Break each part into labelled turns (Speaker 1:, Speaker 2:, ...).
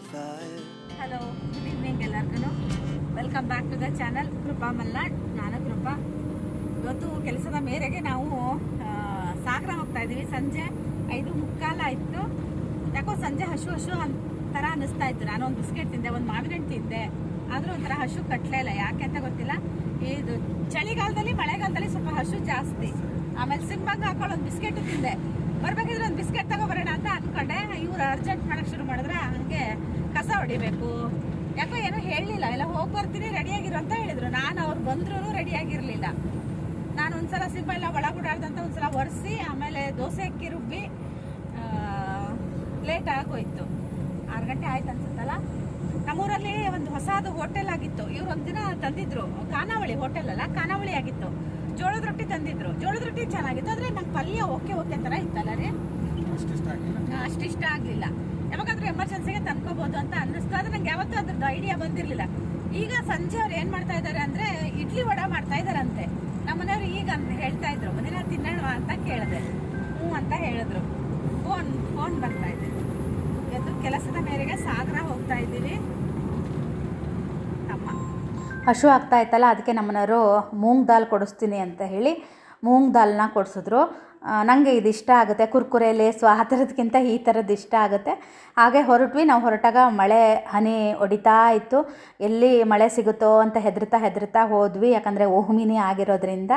Speaker 1: Hello good evening ಎಲ್ಲರಿಗೂ welcome back to the channel Krupa Malnad ನಾನು ಕೃಪಾ ಇವತ್ತು ಕೆಲಸದ ಮೇರೆಗೆ ನಾವು ಸಾಗರ ಹೋಗ್ತಾ ಇದ್ದೀವಿ. ಸಂಜೆ ಐದು ಮುಕ್ಕಾಲ ಆಯಿತು. ಯಾಕೋ ಸಂಜೆ ಹಸು ಅನ್ ಥರ ಅನ್ನಿಸ್ತಾ ಇತ್ತು. ನಾನು ಒಂದು ಬಿಸ್ಕೆಟ್ ತಿಂದೆ, ಒಂದು ಮಾವಿನ ತಿಂದೆ. ಆದರೂ ಒಂಥರ ಹಸು ಕಟ್ಟಲೇ ಇಲ್ಲ. ಯಾಕೆ ಅಂತ ಗೊತ್ತಿಲ್ಲ. ಇದು ಚಳಿಗಾಲದಲ್ಲಿ, ಮಳೆಗಾಲದಲ್ಲಿ ಸ್ವಲ್ಪ ಹಸು ಜಾಸ್ತಿ. ಆಮೇಲೆ ಸಿಂಬಂಗ್ ಹಾಕೊಂಡು ಒಂದು ಬಿಸ್ಕೆಟ್ ತಿಂದೆ. ಬರ್ಬೇಕಿದ್ರೆ ಒಂದು ಬಿಸ್ಕೆಟ್ ತಗೊಬರೋಣ ಅಂತ ಅಂದ್ಕೊಂಡೆ ಇವ್ರು ಅರ್ಜೆಂಟ್ ಮಾಡೋಕ್ಕೆ ಶುರು ಮಾಡಿದ್ರೆ ಹಂಗೆ ಹೊಡಿಬೇಕು. ಯಾಕೋ ಏನೋ ಹೇಳಲಿಲ್ಲ ಎಲ್ಲ ಹೋಗಿ ಬರ್ತೀನಿ ರೆಡಿಯಾಗಿರು ಅಂತ ಹೇಳಿದ್ರು. ನಾನು ಅವ್ರು ಬಂದ್ರೂ ರೆಡಿಯಾಗಿರಲಿಲ್ಲ ನಾನು ಒಂದ್ಸಲ ಸಿಂಪ ಎಲ್ಲ ಒಳಗುಡಾಡ್ದಂತ ಒಂದ್ಸಲ ಒರೆಸಿ ಆಮೇಲೆ ದೋಸೆ ಅಕ್ಕಿ ರುಬ್ಬಿ ಲೇಟ್ ಆಗೋಯ್ತು ಆರು ಗಂಟೆ ಆಯ್ತು ಅನ್ಸುತ್ತಲ್ಲ? ನಮ್ಮೂರಲ್ಲಿ ಒಂದು ಹೊಸದು ಹೋಟೆಲ್ ಆಗಿತ್ತು. ಇವ್ರು ಒಂದಿನ ತಂದಿದ್ರು. ಖಾನಾವಳಿ ಹೋಟೆಲ್ ಅಲ್ಲ ಖಾನಾವಳಿ ಆಗಿತ್ತು. ಜೋಳದ ರೊಟ್ಟಿ ತಂದಿದ್ರು. ಜೋಳದ ರೊಟ್ಟಿ ಚೆನ್ನಾಗಿತ್ತು ಆದ್ರೆ ನಂಗೆ ಪಲ್ಯ ಓಕೆ ಓಕೆ ತರ ಇತ್ತಲ್ಲ ರೀ? ಅಷ್ಟಿಷ್ಟ ಇಷ್ಟ ಆಗಲಿಲ್ಲ. ಯಾವಾಗಾದ್ರೂ ಎಮರ್ಜೆನ್ಸಿಗೆ ತಂದ್ಕೋಬಹುದು ಅಂತ ಅನ್ನಿಸ್ತು. ಆದ್ರೆ ನಂಗೆ ಯಾವತ್ತೂ ಅದ್ರದ್ದು ಐಡಿಯಾ ಬಂದಿರಲಿಲ್ಲ. ಈಗ ಸಂಜೆ ಅವ್ರು ಏನು ಮಾಡ್ತಾ ಇದ್ದಾರೆ ಅಂದ್ರೆ ಇಡ್ಲಿ ವಡ ಮಾಡ್ತಾ ಇದಾರಂತೆ ನಮ್ಮ ಮನೆಯವ್ರು ಈಗ ಹೇಳ್ತಾ ಇದ್ರು. ಒಂದಿನ ತಿನ್ನೋಣ ಅಂತ ಕೇಳಿದೆ. ಹ್ಞೂ ಅಂತ ಹೇಳಿದ್ರು. ಫೋನ್ ಫೋನ್ ಬರ್ತಾ ಇದೆ. ಇವತ್ತು ಕೆಲಸದ ಮೇರೆಗೆ ಸಾಗರ ಹೋಗ್ತಾ ಇದ್ದೀವಿ ತಮ್ಮ.
Speaker 2: ಹಶು ಆಗ್ತಾ ಇತ್ತಲ್ಲ, ಅದಕ್ಕೆ ನಮ್ಮನವರು ಮೂಂಗ್ ದಾಲ್ ಕೊಡಿಸ್ತೀನಿ ಅಂತ ಹೇಳಿ ಮೂಂಗ್ ದಾಲ್ನ ಕೊಡಿಸಿದ್ರು. ನನಗೆ ಇದು ಇಷ್ಟ ಆಗುತ್ತೆ. ಕುರ್ಕುರೆ, ಲೇಸು ಆ ಥರದ್ಕಿಂತ ಈ ಥರದ್ದು ಇಷ್ಟ ಆಗುತ್ತೆ. ಹಾಗೆ ಹೊರಟ್ವಿ. ನಾವು ಹೊರಟಾಗ ಮಳೆ, ಹನಿ ಹೊಡಿತಾ ಇತ್ತು. ಎಲ್ಲಿ ಮಳೆ ಸಿಗುತ್ತೋ ಅಂತ ಹೆದರ್ತಾ ಹೆದರ್ತಾ ಹೋದ್ವಿ. ಯಾಕಂದರೆ ಓಹುಮಿನಿ ಆಗಿರೋದ್ರಿಂದ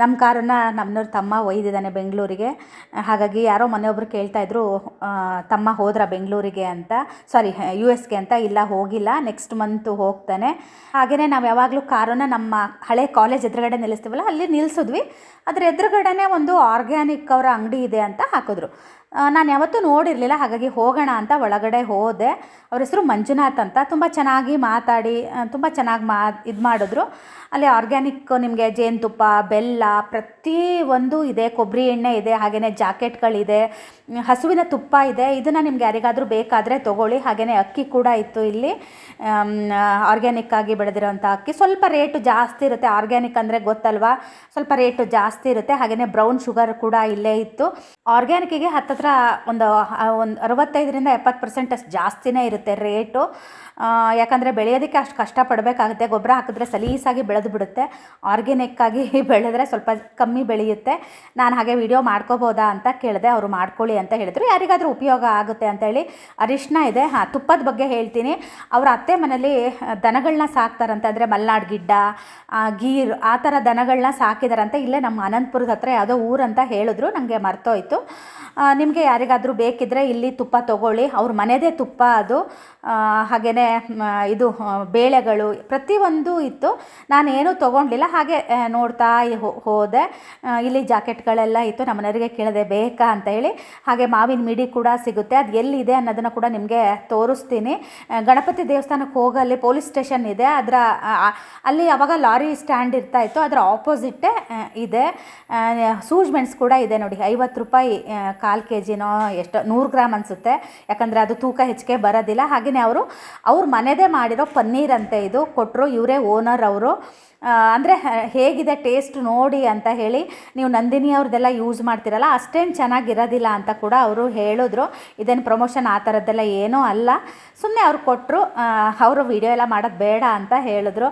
Speaker 2: ನಮ್ಮ ಕಾರನ್ನು ನಮ್ಮನವ್ರ ತಮ್ಮ ಒಯ್ದಿದ್ದಾನೆ ಬೆಂಗಳೂರಿಗೆ. ಹಾಗಾಗಿ ಯಾರೋ ಮನೆಯೊಬ್ಬರು ಕೇಳ್ತಾಯಿದ್ರು ತಮ್ಮ ಹೋದ್ರ ಬೆಂಗಳೂರಿಗೆ ಅಂತ. ಸಾರಿ, ಯು ಎಸ್ಗೆ ಅಂತ. ಇಲ್ಲ, ಹೋಗಿಲ್ಲ. ನೆಕ್ಸ್ಟ್ ಮಂತು ಹೋಗ್ತಾನೆ. ಹಾಗೆಯೇ ನಾವು ಯಾವಾಗಲೂ ಕಾರನ್ನು ನಮ್ಮ ಹಳೆ ಕಾಲೇಜ್ ಎದುರುಗಡೆ ನಿಲ್ಲಿಸ್ತೀವಲ್ಲ, ಅಲ್ಲಿ ನಿಲ್ಲಿಸಿದ್ವಿ ಅದ್ರ ಎದುರುಗಡೆನೇ ಒಂದು ಆರ್ಗ್ಯಾನಿಕ್ ಅವರ ಅಂಗಡಿ ಇದೆ ಅಂತ ಹಾಕಿದ್ರು. ನಾನು ಯಾವತ್ತೂ ನೋಡಿರಲಿಲ್ಲ, ಹಾಗಾಗಿ ಹೋಗೋಣ ಅಂತ ಒಳಗಡೆ ಹೋದೆ. ಅವ್ರ ಹೆಸರು ಮಂಜುನಾಥ್ ಅಂತ. ತುಂಬ ಚೆನ್ನಾಗಿ ಮಾತಾಡಿ ತುಂಬ ಚೆನ್ನಾಗಿ ಮಾ, ಇದು ಮಾಡಿದ್ರು. ಅಲ್ಲಿ ಆರ್ಗ್ಯಾನಿಕ್ ನಿಮಗೆ ಜೇನುತುಪ್ಪ, ಬೆಲ್ಲ, ಪ್ರತಿ ಒಂದು ಇದೆ, ಕೊಬ್ಬರಿ ಎಣ್ಣೆ ಇದೆ ಹಾಗೆಯೇ ಜಾಕೆಟ್ಗಳಿದೆ, ಹಸುವಿನ ತುಪ್ಪ ಇದೆ. ಇದನ್ನು ನಿಮ್ಗೆ ಯಾರಿಗಾದರೂ ಬೇಕಾದರೆ ತೊಗೊಳ್ಳಿ. ಹಾಗೆಯೇ ಅಕ್ಕಿ ಕೂಡ ಇತ್ತು ಇಲ್ಲಿ. ಆರ್ಗ್ಯಾನಿಕ್ ಆಗಿ ಬೆಳೆದಿರೋಂಥ ಅಕ್ಕಿ. ಸ್ವಲ್ಪ ರೇಟು ಜಾಸ್ತಿ ಇರುತ್ತೆ. ಆರ್ಗ್ಯಾನಿಕ್ ಅಂದರೆ ಗೊತ್ತಲ್ವಾ? ಸ್ವಲ್ಪ ರೇಟು ಜಾಸ್ತಿ ಇರುತ್ತೆ. ಹಾಗೆಯೇ ಬ್ರೌನ್ ಶುಗರ್ ಕೂಡ ಇಲ್ಲೇ ಇತ್ತು. ಆರ್ಗ್ಯಾನಿಕ್ಕಿಗೆ ಹತ್ತತ್ರ ಒಂದು ಒಂದು ಅರವತ್ತೈದರಿಂದ ಎಪ್ಪತ್ತು ಪರ್ಸೆಂಟ್ ಅಷ್ಟು ಜಾಸ್ತಿನೇ ಇರುತ್ತೆ ರೇಟು. ಯಾಕಂದರೆ ಬೆಳೆಯೋದಕ್ಕೆ ಅಷ್ಟು ಕಷ್ಟಪಡಬೇಕಾಗುತ್ತೆ. ಗೊಬ್ಬರ ಹಾಕಿದ್ರೆ ಸಲೀಸಾಗಿ ಬೆಳೆದು ಬಿಡುತ್ತೆ. ಆರ್ಗ್ಯಾನಿಕ್ಕಾಗಿ ಬೆಳೆದ್ರೆ ಸ್ವಲ್ಪ ಕಮ್ಮಿ ಬೆಳೆಯುತ್ತೆ. ನಾನು ಹಾಗೆ ವಿಡಿಯೋ ಮಾಡ್ಕೋಬೋದಾ ಅಂತ ಕೇಳಿದೆ, ಅವರು ಮಾಡ್ಕೊಳ್ಳಿ ಅಂತ ಹೇಳಿದ್ರು. ಯಾರಿಗಾದರೂ ಉಪಯೋಗ ಆಗುತ್ತೆ ಅಂತೇಳಿ ಅರಿಶಿನ ಇದೆ. ಹಾಂ, ತುಪ್ಪದ ಬಗ್ಗೆ ಹೇಳ್ತೀನಿ. ಅವರ ಅತ್ತೆ ಮನೇಲಿ ದನಗಳನ್ನ ಸಾಕ್ತಾರಂತೆ. ಅಂದರೆ ಮಲ್ನಾಡ್ ಗಿಡ್ಡ ಗೀರ್, ಆ ಥರ ದನಗಳನ್ನ ಸಾಕಿದಾರಂತೆ. ಇಲ್ಲೇ ನಮ್ಮ ಅನಂತಪುರದ ಹತ್ರ ಯಾವುದೋ ಊರಂತ ಹೇಳಿದ್ರು. ನನಗೆ ಮರ್ತೋಯ್ತು. ನಿಮಗೆ ಯಾರಿಗಾದರೂ ಬೇಕಿದ್ದರೆ ಇಲ್ಲಿ ತುಪ್ಪ ತೊಗೊಳ್ಳಿ. ಅವ್ರ ಮನೆಯದೇ ತುಪ್ಪ ಅದು. ಹಾಗೆಯೇ ಇದು ಬೇಳೆಗಳು ಪ್ರತಿಯೊಂದು ಇತ್ತು. ನಾನು ಏನೂ ತೊಗೊಂಡಿಲ್ಲ ಹಾಗೆ ನೋಡ್ತಾ ಹೋದೆ. ಇಲ್ಲಿ ಜಾಕೆಟ್ಗಳೆಲ್ಲ ಇತ್ತು. ನಮ್ಮ ಮನೆಯವರಿಗೆ ಕೇಳಿದೆ, ಬೇಕಾ? ಅಂತ ಹೇಳಿ. ಹಾಗೆ ಮಾವಿನ ಮಿಡಿ ಕೂಡ ಸಿಗುತ್ತೆ. ಅದು ಎಲ್ಲಿದೆ ಅನ್ನೋದನ್ನು ಕೂಡ ನಿಮಗೆ ತೋರಿಸ್ತೀನಿ. ಗಣಪತಿ ದೇವಸ್ಥಾನಕ್ಕೆ ಹೋಗಲ್ಲಿ ಪೊಲೀಸ್ ಸ್ಟೇಷನ್ ಇದೆ. ಅದರ ಅಲ್ಲಿ ಯಾವಾಗ ಲಾರಿ ಸ್ಟ್ಯಾಂಡ್ ಇರ್ತಾ ಇತ್ತು. ಅದರ ಆಪೋಸಿಟ್ಟೇ ಇದೆ. ಸೂಜ್ ಮೆಣಸು ಕೂಡ ಇದೆ ನೋಡಿ. ಐವತ್ತು ರೂಪಾಯಿ ಕಾಲು ಕೆ ಜಿನೋ ಎಷ್ಟೋ, ನೂರು ಗ್ರಾಮ್ ಅನಿಸುತ್ತೆ. ಯಾಕಂದರೆ ಅದು ತೂಕ ಹೆಚ್ಚಿಗೆ ಬರೋದಿಲ್ಲ. ಹಾಗೆಯೇ ಅವರು, ಅವ್ರ ಮನೆದೇ ಮಾಡಿರೋ ಪನ್ನೀರ್ ಅಂತ ಇದು ಕೊಟ್ಟರು ಇವರೇ ಓನರ್ ಅವರು. ಅಂದರೆ ಹೇಗಿದೆ ಟೇಸ್ಟ್ ನೋಡಿ ಅಂತ ಹೇಳಿ ನೀವು ನಂದಿನಿ ಅವ್ರದ್ದೆಲ್ಲ ಯೂಸ್ ಮಾಡ್ತಿರಲ್ಲ, ಅಷ್ಟೇನು ಚೆನ್ನಾಗಿರೋದಿಲ್ಲ ಅಂತ ಕೂಡ ಅವರು ಹೇಳಿದ್ರು. ಇದೇನು ಪ್ರಮೋಷನ್ ಆ ಥರದ್ದೆಲ್ಲ ಏನೂ ಅಲ್ಲ. ಸುಮ್ಮನೆ ಅವ್ರು ಕೊಟ್ಟರು ಅವರು ವಿಡಿಯೋ ಎಲ್ಲ ಮಾಡೋದು ಬೇಡ ಅಂತ ಹೇಳಿದ್ರು.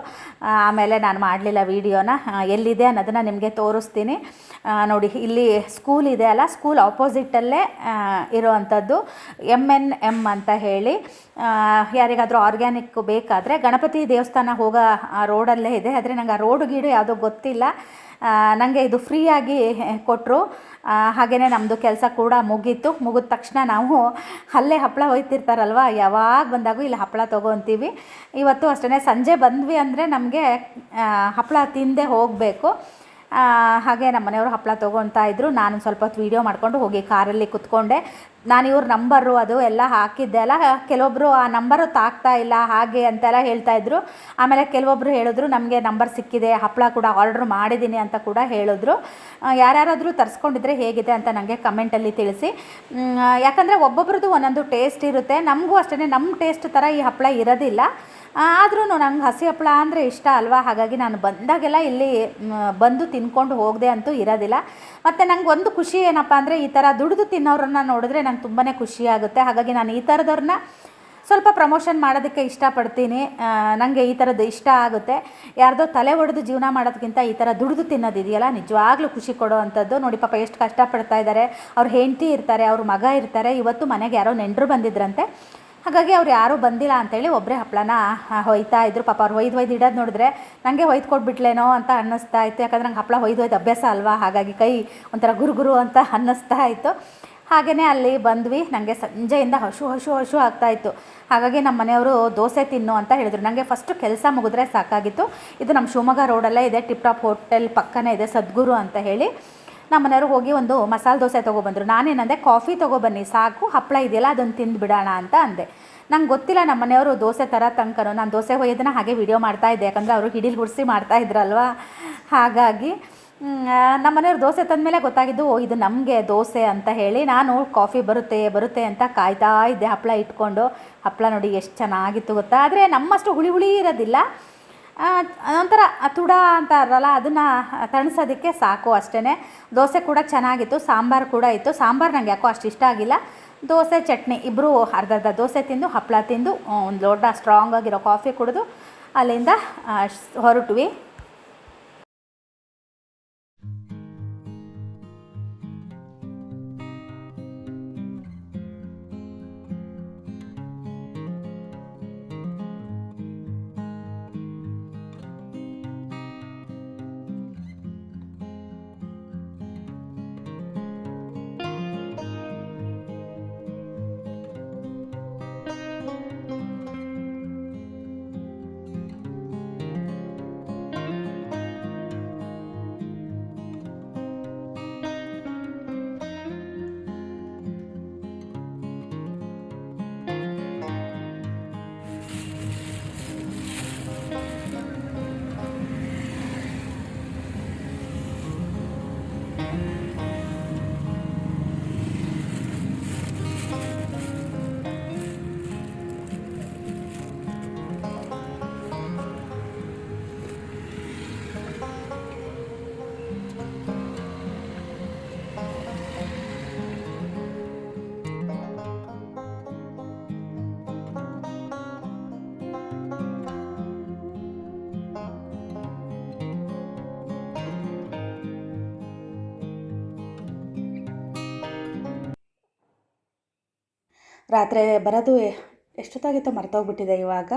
Speaker 2: ಆಮೇಲೆ ನಾನು ಮಾಡಲಿಲ್ಲ ವೀಡಿಯೋನ. ಎಲ್ಲಿದೆ ಅನ್ನೋದನ್ನು ನಿಮಗೆ ತೋರಿಸ್ತೀನಿ. ನೋಡಿ, ಇಲ್ಲಿ ಸ್ಕೂಲ್ ಇದೆ ಅಲ್ಲ ಸ್ಕೂಲ್ ಆಪೋಸಿಟಲ್ಲೇ ಇರೋವಂಥದ್ದು. ಎಂ ಎನ್ ಎಂ ಅಂತ ಹೇಳಿ. ಯಾರಿಗಾದರೂ ಆರ್ಗ್ಯಾನಿಕ್ ಬೇಕಾದರೆ ಗಣಪತಿ ದೇವಸ್ಥಾನ ಹೋಗೋ ರೋಡಲ್ಲೇ ಇದೆ. ಆದರೆ ನಂಗೆ ಆ ರೋಡು ಗೀಡು ಯಾವುದೋ ಗೊತ್ತಿಲ್ಲ. ನನಗೆ ಇದು ಫ್ರೀಯಾಗಿ ಕೊಟ್ಟರು ಹಾಗೆಯೇ ನಮ್ಮದು ಕೆಲಸ ಕೂಡ ಮುಗೀತು. ಮುಗಿದ ತಕ್ಷಣ ನಾವು ಅಲ್ಲೇ ಹಪ್ಪಳ ಹೋಯ್ತಿರ್ತಾರಲ್ವ? ಯಾವಾಗ ಬಂದಾಗೂ ಇಲ್ಲಿ ಹಪ್ಪಳ ತೊಗೊತೀವಿ. ಇವತ್ತು ಅಷ್ಟೇ ಸಂಜೆ ಬಂದ್ವಿ ಅಂದರೆ ನಮಗೆ ಹಪ್ಪಳ ತಿಂದೇ ಹೋಗಬೇಕು. ಹಾಗೆ ನಮ್ಮ ಮನೆಯವರು ಹಪ್ಪಳ ತೊಗೊತಾ ಇದ್ದರು ನಾನು ಸ್ವಲ್ಪ ಹೊತ್ತು ವೀಡಿಯೋ ಮಾಡಿಕೊಂಡು ಹೋಗಿ ಕಾರಲ್ಲಿ ಕುತ್ಕೊಂಡೆ. ನಾನು ಇವ್ರ ನಂಬರು ಅದು ಎಲ್ಲ ಹಾಕಿದ್ದೆ ಅಲ್ಲ ಕೆಲವೊಬ್ಬರು ಆ ನಂಬರು ತಾಕ್ತಾ ಇಲ್ಲ, ಹಾಗೆ ಅಂತೆಲ್ಲ ಹೇಳ್ತಾ ಇದ್ರು. ಆಮೇಲೆ ಕೆಲವೊಬ್ಬರು ಹೇಳಿದ್ರು, ನಮಗೆ ನಂಬರ್ ಸಿಕ್ಕಿದೆ ಹಪ್ಪಳ ಕೂಡ ಆರ್ಡ್ರ್ ಮಾಡಿದ್ದೀನಿ ಅಂತ ಕೂಡ ಹೇಳಿದ್ರು. ಯಾರ್ಯಾರಾದರೂ ತರಿಸ್ಕೊಂಡಿದ್ರೆ ಹೇಗಿದೆ ಅಂತ ನನಗೆ ಕಮೆಂಟಲ್ಲಿ ತಿಳಿಸಿ. ಯಾಕಂದರೆ ಒಬ್ಬೊಬ್ರದ್ದು ಒಂದೊಂದು ಟೇಸ್ಟ್ ಇರುತ್ತೆ. ನಮಗೂ ಅಷ್ಟೇ ನಮ್ಮ ಟೇಸ್ಟ್ ಥರ ಈ ಹಪ್ಪಳ ಇರೋದಿಲ್ಲ. ಆದ್ರೂ ನಂಗೆ ಹಸಿ ಹಪ್ಪಳ ಅಂದರೆ ಇಷ್ಟ ಅಲ್ವಾ? ಹಾಗಾಗಿ ನಾನು ಬಂದಾಗೆಲ್ಲ ಇಲ್ಲಿ ಬಂದು ತಿನ್ಕೊಂಡು ಹೋಗದೆ ಅಂತೂ ಇರೋದಿಲ್ಲ. ಮತ್ತು ನಂಗೆ ಒಂದು ಖುಷಿ ಏನಪ್ಪ ಅಂದರೆ ಈ ಥರ ದುಡಿದು ತಿನ್ನೋರನ್ನ ನೋಡಿದ್ರೆ ನಂಗೆ ತುಂಬಾ ಖುಷಿ ಆಗುತ್ತೆ. ಹಾಗಾಗಿ ನಾನು ಈ ಥರದವ್ರನ್ನ ಸ್ವಲ್ಪ ಪ್ರಮೋಷನ್ ಮಾಡೋದಕ್ಕೆ ಇಷ್ಟಪಡ್ತೀನಿ. ನನಗೆ ಈ ಥರದ್ದು ಇಷ್ಟ ಆಗುತ್ತೆ. ಯಾರ್ದೋ ತಲೆ ಒಡೆದು ಜೀವನ ಮಾಡೋದಕ್ಕಿಂತ ಈ ಥರ ದುಡಿದು ತಿನ್ನೋದಿದೆಯಲ್ಲ ನಿಜವಾಗ್ಲೂ ಖುಷಿ ಕೊಡೋ ಅಂಥದ್ದು ನೋಡಿ ಪಾಪ ಎಷ್ಟು ಕಷ್ಟಪಡ್ತಾ ಇದ್ದಾರೆ ಅವ್ರ ಹೆಂಡತಿ ಇರ್ತಾರೆ, ಅವ್ರ ಮಗ ಇರ್ತಾರೆ. ಇವತ್ತು ಮನೆಗೆ ಯಾರೋ ನೆಂಟರು ಬಂದಿದ್ರಂತೆ. ಹಾಗಾಗಿ ಅವ್ರು ಯಾರೂ ಬಂದಿಲ್ಲ ಅಂತೇಳಿ ಒಬ್ಬರೇ ಹಪ್ಪಳನ ಹೊಯ್ತಾ ಇದ್ರು. ಪಾಪ ಅವ್ರು ಹೊಯ್ದು ಹೊಯ್ದು ಇಡೋದು ನೋಡಿದ್ರೆ ನನಗೆ ಹೊಯ್ದು ಕೊಟ್ಬಿಟ್ಲೇನೋ ಅಂತ ಅನ್ನಿಸ್ತಾ ಇತ್ತು. ಯಾಕಂದ್ರೆ ನಂಗೆ ಹಪ್ಪಳ ಹೊಯ್ದು ಹೊಯ್ದು ಅಭ್ಯಾಸ ಅಲ್ವಾ? ಹಾಗಾಗಿ ಕೈ ಒಂಥರ ಗುರುಗುರು ಗುರು ಅಂತ ಅನ್ನಿಸ್ತಾ ಇತ್ತು. ಹಾಗೆಯೇ ಅಲ್ಲಿ ಬಂದ್ವಿ. ನನಗೆ ಸಂಜೆಯಿಂದ ಹಶು ಹಶು ಹಶು ಆಗ್ತಾಯಿತ್ತು ಹಾಗಾಗಿ ನಮ್ಮ ಮನೆಯವರು ದೋಸೆ ತಿನ್ನು ಅಂತ ಹೇಳಿದರು. ನನಗೆ ಫಸ್ಟು ಕೆಲಸ ಮುಗಿದ್ರೆ ಸಾಕಾಗಿತ್ತು. ಇದು ನಮ್ಮ ಶಿವಮೊಗ್ಗ ರೋಡಲ್ಲೇ ಇದೆ. ಟಿಪ್ ಟಾಪ್ ಹೋಟೆಲ್ ಪಕ್ಕನೇ ಇದೆ, ಸದ್ಗುರು ಅಂತ ಹೇಳಿ. ನಮ್ಮ ಮನೆಯವರು ಹೋಗಿ ಒಂದು ಮಸಾಲೆ ದೋಸೆ ತೊಗೊಬಂದರು ನಾನೇನಂದೆ ಕಾಫಿ ತೊಗೊಬನ್ನಿ ಸಾಕು ಹಪ್ಪಳ ಇದೆಯಲ್ಲ, ಅದನ್ನು ತಿಂದು ಬಿಡೋಣ ಅಂತ ಅಂದೆ. ನಂಗೆ ಗೊತ್ತಿಲ್ಲ ನಮ್ಮ ಮನೆಯವರು ದೋಸೆ ಥರ ತನಕನೂ ನಾನು ದೋಸೆ ಒಯ್ಯೋದನ್ನ ಹಾಗೆ ವಿಡಿಯೋ ಮಾಡ್ತಾ ಇದ್ದೆ. ಯಾಕಂದರೆ ಅವರು ಹಿಡೀಲಿ ಗುಡಿಸಿ ಮಾಡ್ತಾ ಇದ್ರಲ್ವಾ? ಹಾಗಾಗಿ ನಮ್ಮ ಮನೆಯವ್ರು ದೋಸೆ ತಂದಮೇಲೆ ಗೊತ್ತಾಗಿದ್ದು, ಓ, ಇದು ನಮಗೆ ದೋಸೆ ಅಂತ ಹೇಳಿ ನಾನು ಕಾಫಿ ಬರುತ್ತೆ ಬರುತ್ತೆ ಅಂತ ಕಾಯ್ತಾ ಇದ್ದೆ ಹಪ್ಪಳ ಇಟ್ಕೊಂಡು. ಹಪ್ಪಳ ನೋಡಿ ಎಷ್ಟು ಚೆನ್ನಾಗಿತ್ತು ಗೊತ್ತಾ? ಆದರೆ ನಮ್ಮಷ್ಟು ಹುಳಿ ಹುಳಿ ಇರೋದಿಲ್ಲ. ಒಂಥರ ತುಡ ಅಂತ ಅರಲ್ಲ ಅದನ್ನು ತಣಿಸೋದಕ್ಕೆ ಸಾಕು ಅಷ್ಟೇ ದೋಸೆ ಕೂಡ ಚೆನ್ನಾಗಿತ್ತು, ಸಾಂಬಾರು ಕೂಡ ಇತ್ತು. ಸಾಂಬಾರು ನನಗೆ ಯಾಕೋ ಅಷ್ಟು ಇಷ್ಟ ಆಗಿಲ್ಲ. ದೋಸೆ, ಚಟ್ನಿ ಇಬ್ಬರು ಅರ್ಧ ಅರ್ಧ ದೋಸೆ ತಿಂದು ಹಪ್ಪಳ ತಿಂದು ಒಂದು ಲೋಟ ಸ್ಟ್ರಾಂಗ್ ಆಗಿರೋ ಕಾಫಿ ಕುಡಿದು, ಅಲ್ಲಿಂದ ಹೊರಟ್ವಿ. ರಾತ್ರಿ ಬರೋದು ಎಷ್ಟೊತ್ತಾಗಿತ್ತು ಮರ್ತೋಗ್ಬಿಟ್ಟಿದೆ ಇವಾಗ.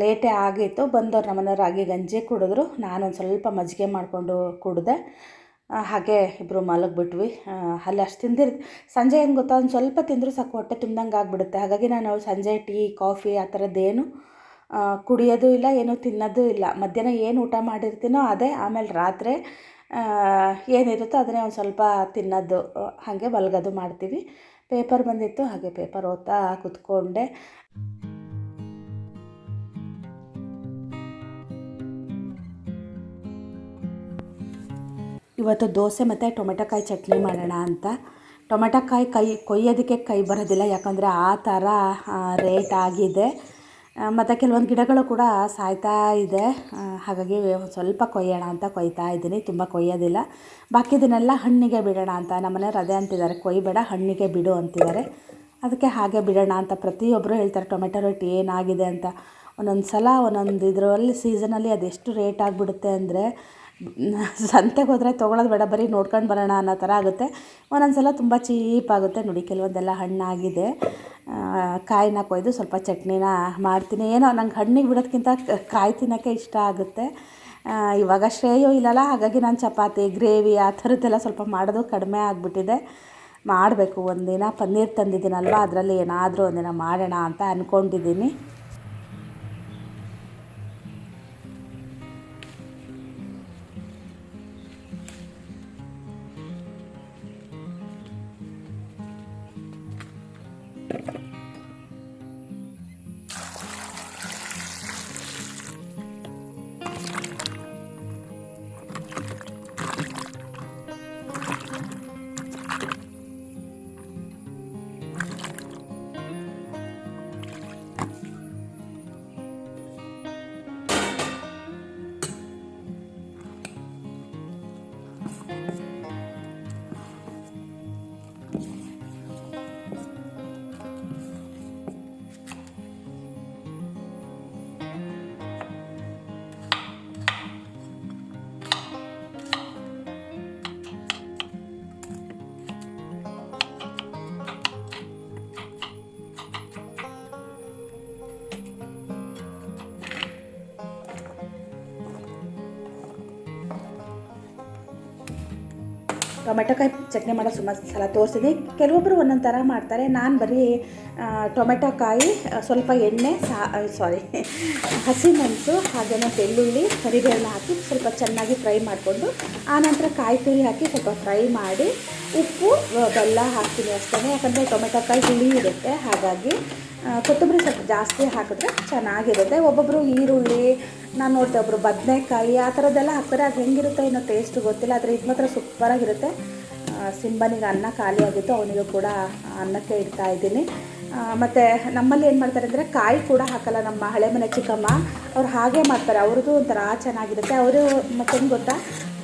Speaker 2: ಲೇಟೇ ಆಗಿತ್ತು. ಬಂದವ್ರು ನಮ್ಮನೆ ರಾಗಿ ಗಂಜಿ ಕುಡಿದ್ರು. ನಾನೊಂದು ಸ್ವಲ್ಪ ಮಜ್ಜಿಗೆ ಮಾಡಿಕೊಂಡು ಕುಡಿದೆ. ಹಾಗೆ ಇಬ್ಬರು ಮಲಗಿಬಿಟ್ವಿ. ಅಲ್ಲಿ ಅಷ್ಟು ತಿಂದಿರ್, ಸಂಜೆ ಏನು ಗೊತ್ತಾ? ಒಂದು ಸ್ವಲ್ಪ ತಿಂದರೂ ಸಾಕು, ಹೊಟ್ಟೆ ತುಂಬ್ದಂಗೆ ಆಗಿಬಿಡುತ್ತೆ. ಹಾಗಾಗಿ ನಾನು ಸಂಜೆ ಟೀ, ಕಾಫಿ ಆ ಥರದ್ದೇನು ಕುಡಿಯೋದು ಇಲ್ಲ, ಏನೂ ತಿನ್ನೋದು ಇಲ್ಲ. ಮಧ್ಯಾಹ್ನ ಏನು ಊಟ ಮಾಡಿರ್ತೀನೋ ಅದೇ, ಆಮೇಲೆ ರಾತ್ರಿ ಏನಿರುತ್ತೋ ಅದನ್ನೇ ಒಂದು ಸ್ವಲ್ಪ ತಿನ್ನೋದು. ಹಾಗೆ ಮಲಗೋದು ಮಾಡ್ತೀವಿ. ಪೇಪರ್ ಬಂದಿತ್ತು, ಹಾಗೆ ಪೇಪರ್ ಓದ್ತಾ ಕುತ್ಕೊಂಡೆ. ಇವತ್ತು ದೋಸೆ ಮತ್ತು ಟೊಮೆಟೊಕಾಯಿ ಚಟ್ನಿ ಮಾಡೋಣ ಅಂತ. ಟೊಮೆಟೊಕಾಯಿ ಕೈ, ಕೊಯ್ಯೋದಕ್ಕೆ ಕೈ ಬರೋದಿಲ್ಲ, ಯಾಕಂದರೆ ಆ ಥರ ರೇಟ್ ಆಗಿದೆ. ಮತ್ತು ಕೆಲವೊಂದು ಗಿಡಗಳು ಕೂಡ ಸಾಯ್ತಾ ಇದೆ. ಹಾಗಾಗಿ ಸ್ವಲ್ಪ ಕೊಯ್ಯೋಣ ಅಂತ ಕೊಯ್ತಾ ಇದ್ದೀನಿ. ತುಂಬ ಕೊಯ್ಯೋದಿಲ್ಲ. ಬಾಕಿದನ್ನೆಲ್ಲ ಹಣ್ಣಿಗೆ ಬಿಡೋಣ ಅಂತ. ನಮ್ಮನೆ ಅದೇ ಅಂತಿದ್ದಾರೆ. ಕೊಯ್ಬೇಡ, ಹಣ್ಣಿಗೆ ಬಿಡು ಅಂತಿದ್ದಾರೆ. ಅದಕ್ಕೆ ಹಾಗೆ ಬಿಡೋಣ ಅಂತ ಪ್ರತಿಯೊಬ್ಬರು ಹೇಳ್ತಾರೆ. ಟೊಮೆಟೊ ರೇಟ್ ಏನಾಗಿದೆ ಅಂತ. ಒಂದೊಂದು ಸಲ ಒಂದೊಂದು ಇದರಲ್ಲಿ ಸೀಸನಲ್ಲಿ ಅದೆಷ್ಟು ರೇಟ್ ಆಗಿಬಿಡುತ್ತೆ ಅಂದರೆ ಸಂತೆಗೆ ಹೋದರೆ ತೊಗೊಳೋದು ಬೇಡ, ಬರೀ ನೋಡ್ಕೊಂಡು ಬರೋಣ ಅನ್ನೋ ಥರ ಆಗುತ್ತೆ. ಒಂದೊಂದು ಸಲ ತುಂಬ ಚೀಪ್ ಆಗುತ್ತೆ ನೋಡಿ, ಕೆಲವೊಂದೆಲ್ಲ ಹಣ್ಣಾಗಿದೆ. ಕಾಯಿನ ಕೊಯ್ದು ಸ್ವಲ್ಪ ಚಟ್ನಿನ ಮಾಡ್ತೀನಿ. ಏನೋ ನಂಗೆ ಹಣ್ಣಿಗೆ ಬಿಡೋದಕ್ಕಿಂತ ಕಾಯಿ ತಿನ್ನೋಕ್ಕೆ ಇಷ್ಟ ಆಗುತ್ತೆ. ಇವಾಗ ಶ್ರೇಯೋ ಇಲ್ಲಲ್ಲ, ಹಾಗಾಗಿ ನಾನು ಚಪಾತಿ, ಗ್ರೇವಿ ಆ ಥರದ್ದೆಲ್ಲ ಸ್ವಲ್ಪ ಮಾಡೋದು ಕಡಿಮೆ ಆಗಿಬಿಟ್ಟಿದೆ. ಮಾಡಬೇಕು ಒಂದಿನ, ಪನ್ನೀರ್ ತಂದಿದ್ದೀನಲ್ವ, ಅದರಲ್ಲಿ ಏನಾದರೂ ಒಂದಿನ ಮಾಡೋಣ ಅಂತ ಅಂದ್ಕೊಂಡಿದ್ದೀನಿ ಟೊಮೆಟೊ ಕಾಯಿ ಚಟ್ನಿ ಮಾಡೋ ಸುಮಾರು ಸಲ ತೋರಿಸಿದೆ ಕೆಲವೊಬ್ಬರು ಒಂದೊಂದು ಥರ ಮಾಡ್ತಾರೆ. ನಾನು ಬರೀ ಟೊಮೆಟೊಕಾಯಿ ಟೊಮೆಟೊ ಕಾಯಿ ಸ್ವಲ್ಪ ಎಣ್ಣೆ, ಸಾ ಸಾರಿ ಹಸಿಮೆಣಸು ಹಾಗೆಯೇ ಬೆಳ್ಳುಳ್ಳಿ ಕರಿಬೇವನ್ನ ಹಾಕಿ ಸ್ವಲ್ಪ ಚೆನ್ನಾಗಿ ಫ್ರೈ ಮಾಡಿಕೊಂಡು ಆನಂತರ ಕಾಯಿ ತುರಿ ಹಾಕಿ ಸ್ವಲ್ಪ ಫ್ರೈ ಮಾಡಿ, ಉಪ್ಪು ಬೆಲ್ಲ ಹಾಕ್ತೀನಿ ಅಷ್ಟೇ ಯಾಕಂದರೆ ಟೊಮೆಟೊ ಕಾಯಿ ಹುಳಿ ಇರುತ್ತೆ. ಹಾಗಾಗಿ ಕೊತ್ತಂಬರಿ ಸ್ವಲ್ಪ ಜಾಸ್ತಿ ಹಾಕಿದ್ರೆ ಚೆನ್ನಾಗಿರುತ್ತೆ. ಒಬ್ಬೊಬ್ಬರು ಈರುಳ್ಳಿ, ನಾನು ನೋಡ್ತೆ ಒಬ್ಬರು ಬದನೆಕಾಯಿ, ಆ ಥರದ್ದೆಲ್ಲ ಹಾಕ್ತಾರೆ. ಅದು ಹೆಂಗಿರುತ್ತೆ ಇನ್ನೂ ಟೇಸ್ಟ್ ಗೊತ್ತಿಲ್ಲ, ಆದರೆ ಇದು ಮಾತ್ರ ಸೂಪರಾಗಿರುತ್ತೆ. ಸಿಂಬನಿಗೆ ಅನ್ನ ಖಾಲಿ ಆಗಿತ್ತು ಅವನಿಗೂ ಕೂಡ ಅನ್ನಕ್ಕೆ ಇಡ್ತಾ ಇದ್ದೀನಿ. ಮತ್ತು ನಮ್ಮಲ್ಲಿ ಏನು ಮಾಡ್ತಾರೆ ಅಂದರೆ ಕಾಯಿ ಕೂಡ ಹಾಕಲ್ಲ ನಮ್ಮ ಹಳೆ ಮನೆ ಚಿಕ್ಕಮ್ಮ. ಅವ್ರು ಹಾಗೆ ಮಾಡ್ತಾರೆ, ಅವ್ರದ್ದು ಒಂಥರ ಚೆನ್ನಾಗಿರುತ್ತೆ. ಅವರು ಮತ್ತೊಂದು ಗೊತ್ತಾ,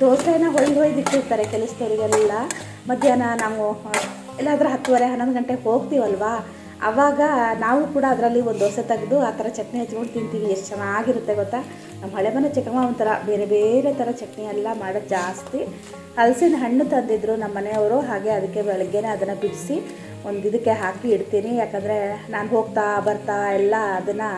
Speaker 2: ದೋಸೆನ ಹೊಯ್ದು ಹೊಯ್ದು ಇಟ್ಟಿರ್ತಾರೆ ಕೆಲಸದವರಿಗೆಲ್ಲ. ಮಧ್ಯಾಹ್ನ ನಾವು ಎಲ್ಲಾದರೂ ಹತ್ತುವರೆ, ಹನ್ನೊಂದು ಗಂಟೆಗೆ ಹೋಗ್ತೀವಲ್ವಾ? ಆವಾಗ ನಾವು ಕೂಡ ಅದರಲ್ಲಿ ಒಂದು ದೋಸೆ ತೆಗೆದು ಆ ಥರ ಚಟ್ನಿ ಹಚ್ಕೊಂಡು ತಿಂತೀವಿ. ಎಷ್ಟು ಚೆನ್ನಾಗಿರುತ್ತೆ ಗೊತ್ತಾ? ನಮ್ಮ ಹಳೆ ಮನೆ ಚಿಕ್ಕಮ್ಮ ಒಂಥರ ಬೇರೆ ಬೇರೆ ಥರ ಚಟ್ನಿ ಎಲ್ಲ ಮಾಡೋದು ಜಾಸ್ತಿ. ಹಲಸಿನ ಹಣ್ಣು ತಂದಿದ್ರು ನಮ್ಮ ಮನೆಯವರು. ಹಾಗೆ ಅದಕ್ಕೆ ಬೆಳಗ್ಗೆನೇ ಅದನ್ನು ಬಿಡಿಸಿ ಒಂದು ಇದಕ್ಕೆ ಹಾಕಿ ಇಡ್ತೀನಿ. ಯಾಕಂದರೆ ನಾನು ಹೋಗ್ತಾ ಬರ್ತಾ ಎಲ್ಲ ಅದನ್ನು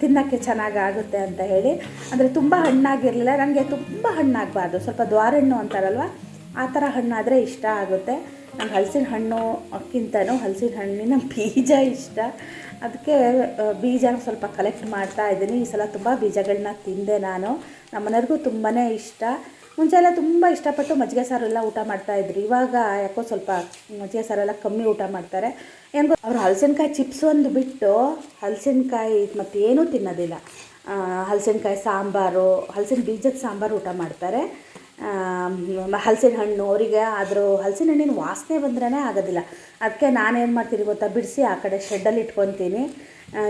Speaker 2: ತಿನ್ನೋಕ್ಕೆ ಚೆನ್ನಾಗಾಗುತ್ತೆ ಅಂತ ಹೇಳಿ. ಅಂದರೆ ತುಂಬ ಹಣ್ಣಾಗಿರಲಿಲ್ಲ. ನನಗೆ ತುಂಬ ಹಣ್ಣಾಗಬಾರ್ದು. ಸ್ವಲ್ಪ ದ್ವಾರಣ್ಣು ಅಂತಾರಲ್ವ? ಆ ಥರ ಹಣ್ಣಾದರೆ ಇಷ್ಟ ಆಗುತ್ತೆ. ನಂಗೆ ಹಲಸಿನ ಹಣ್ಣು ಕ್ಕಿಂತನೂ ಹಲಸಿನ ಹಣ್ಣಿನ ಬೀಜ ಇಷ್ಟ. ಅದಕ್ಕೆ ಬೀಜನ ಸ್ವಲ್ಪ ಕಲೆಕ್ಟ್ ಮಾಡ್ತಾ ಇದ್ದೀನಿ. ಈ ಸಲ ತುಂಬ ಬೀಜಗಳನ್ನ ತಿಂದೆ ನಾನು. ನಮ್ಮ ಮನೆಯವ್ರಿಗೂ ತುಂಬಾ ಇಷ್ಟ. ಮುಂಚೆ ಎಲ್ಲ ತುಂಬ ಇಷ್ಟಪಟ್ಟು ಮಜ್ಜಿಗೆ ಸಾರೆಲ್ಲ ಊಟ ಮಾಡ್ತಾಯಿದ್ರು ಇವಾಗ ಯಾಕೋ ಸ್ವಲ್ಪ ಮಜ್ಜಿಗೆ ಸಾರೆಲ್ಲ ಕಮ್ಮಿ ಊಟ ಮಾಡ್ತಾರೆ. ಹೆಂಗೋ ಅವ್ರು ಹಲಸಿನಕಾಯಿ ಚಿಪ್ಸ್ ಒಂದು ಬಿಟ್ಟು ಹಲಸಿನಕಾಯಿ ಮತ್ತೇನೂ ತಿನ್ನೋದಿಲ್ಲ. ಹಲಸಿನಕಾಯಿ ಸಾಂಬಾರು, ಹಲಸಿನ ಬೀಜದ ಸಾಂಬಾರು ಊಟ ಮಾಡ್ತಾರೆ. ಹಲಸಿನ ಹಣ್ಣು ಅವರಿಗೆ ಆದರೂ ಹಲಸಿನ ಹಣ್ಣಿನ ವಾಸನೆ ಬಂದ್ರೇ ಆಗೋದಿಲ್ಲ. ಅದಕ್ಕೆ ನಾನೇನು ಮಾಡ್ತೀನಿ ಗೊತ್ತಾ? ಬಿಡಿಸಿ ಆ ಕಡೆ ಶೆಡ್ಡಲ್ಲಿ ಇಟ್ಕೊತೀನಿ.